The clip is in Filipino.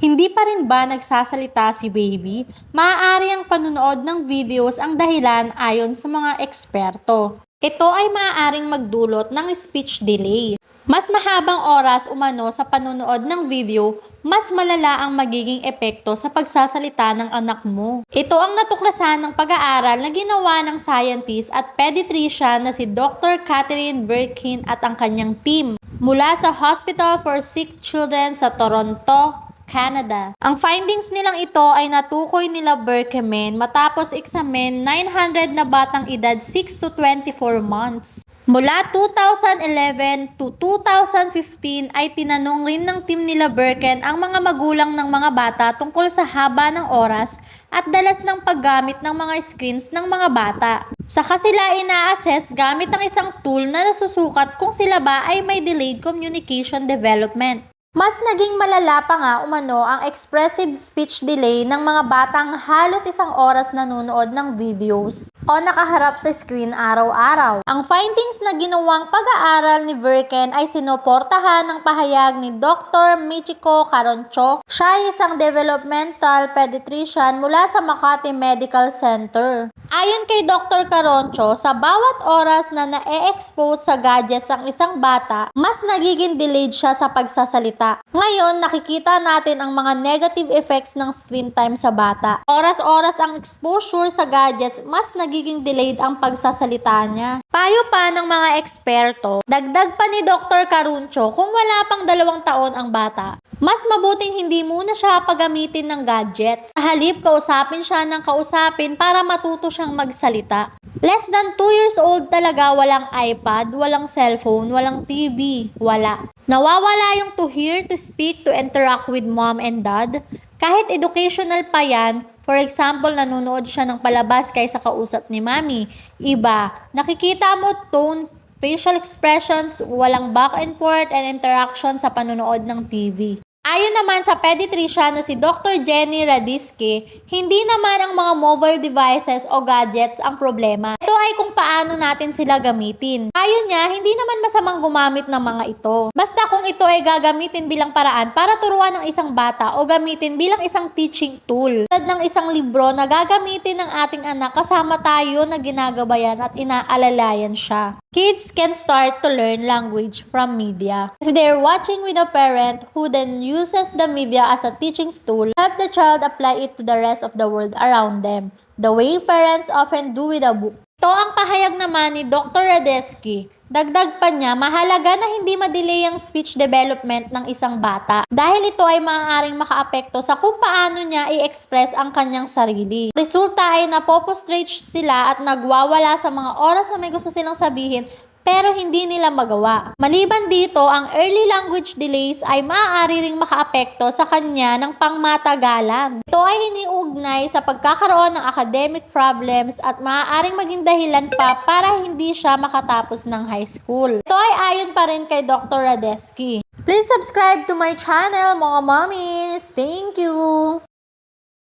Hindi pa rin ba nagsasalita si baby? Maaari ang panunood ng videos ang dahilan ayon sa mga eksperto. Ito ay maaaring magdulot ng speech delay. Mas mahabang oras umano sa panunood ng video, mas malala ang magiging epekto sa pagsasalita ng anak mo. Ito ang natuklasan ng pag-aaral na ginawa ng scientist at pediatrician na si Dr. Catherine Birkin at ang kanyang team mula sa Hospital for Sick Children sa Toronto, Canada. Ang findings nilang ito ay natukoy nila Berkemen matapos eksamen 900 na batang edad 6 to 24 months. Mula 2011 to 2015 ay tinanong rin ng team nila Birken ang mga magulang ng mga bata tungkol sa haba ng oras at dalas ng paggamit ng mga screens ng mga bata. Saka sila ina-assess gamit ang isang tool na nasusukat kung sila ba ay may delayed communication development. Mas naging malala pa nga umano ang expressive speech delay ng mga batang halos isang oras nanonood ng videos o nakaharap sa screen araw-araw. Ang findings na ginawang pag-aaral ni Virken ay sinuportahan ng pahayag ni Dr. Michiko Caroncho. Siya ay isang developmental pediatrician mula sa Makati Medical Center. Ayon kay Dr. Caroncho, sa bawat oras na na-expose sa gadgets ang isang bata, mas nagiging delayed siya sa pagsasalita. Ngayon, nakikita natin ang mga negative effects ng screen time sa bata. Oras-oras ang exposure sa gadgets, mas nagiging delayed ang pagsasalita niya. Payo pa ng mga eksperto, dagdag pa ni Dr. Caruncho kung wala pang dalawang taon ang bata. Mas mabuting hindi muna siya pagamitin ng gadgets. Halip, kausapin siya ng kausapin para matuto siyang magsalita. Less than 2 years old talaga walang iPad, walang cellphone, walang TV, wala. Nawawala yung to hear, to speak, to interact with mom and dad. Kahit educational pa yan, for example, nanonood siya ng palabas kaysa kausap ni mami. Iba, nakikita mo tone, facial expressions, walang back and forth and interaction sa panonood ng TV. Ayon naman sa pediatrician na si Dr. Jenny Radiske, hindi naman ang mga mobile devices o gadgets ang problema. Ito ay kung paano natin sila gamitin. Ayon niya, hindi naman masamang gumamit ng mga ito. Basta kung ito ay gagamitin bilang paraan para turuan ng isang bata o gamitin bilang isang teaching tool. Tulad ng isang libro na gagamitin ng ating anak kasama tayo na ginagabayan at inaalalayan siya. Kids can start to learn language from media. If they're watching with a parent who then uses the media as a teaching tool, help the child apply it to the rest of the world around them, the way parents often do with a book. Ito ang pahayag naman ni Dr. Radeski. Dagdag pa niya, mahalaga na hindi madelay ang speech development ng isang bata dahil ito ay maaaring makaapekto sa kung paano niya i-express ang kanyang sarili. Resulta ay napopostrate sila at nagwawala sa mga oras na may gusto silang sabihin pero hindi nila magawa. Maliban dito, ang early language delays ay maaari ring makaapekto sa kanya ng pangmatagalan. Ito ay iniugnay sa pagkakaroon ng academic problems at maaaring maging dahilan pa para hindi siya makatapos ng high school. Ito ay ayon pa rin kay Dr. Radeski. Please subscribe to my channel, mga mommies. Thank you!